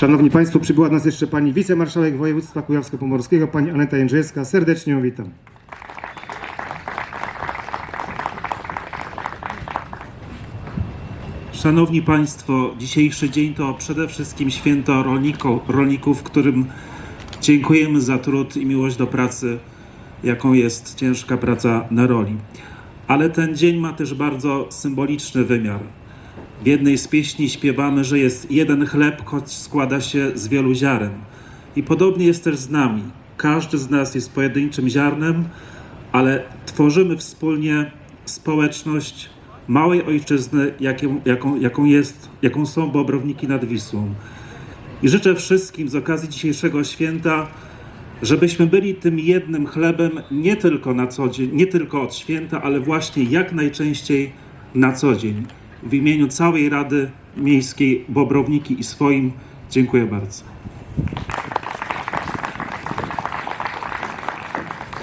Szanowni Państwo, przybyła do nas jeszcze Pani Wicemarszałek Województwa Kujawsko-Pomorskiego, Pani Aneta Jędrzejewska. Serdecznie ją witam. Szanowni Państwo, dzisiejszy dzień to przede wszystkim święto rolników, rolników, którym dziękujemy za trud i miłość do pracy, jaką jest ciężka praca na roli. Ale ten dzień ma też bardzo symboliczny wymiar. W jednej z pieśni śpiewamy, że jest jeden chleb, choć składa się z wielu ziaren. I podobnie jest też z nami. Każdy z nas jest pojedynczym ziarnem, ale tworzymy wspólnie społeczność małej ojczyzny, jaką, jaką, jaką, jest, jaką są Bobrowniki nad Wisłą. I życzę wszystkim z okazji dzisiejszego święta, żebyśmy byli tym jednym chlebem nie tylko na co dzień, nie tylko od święta, ale właśnie jak najczęściej na co dzień. W imieniu całej Rady Miejskiej Bobrowniki i swoim dziękuję bardzo.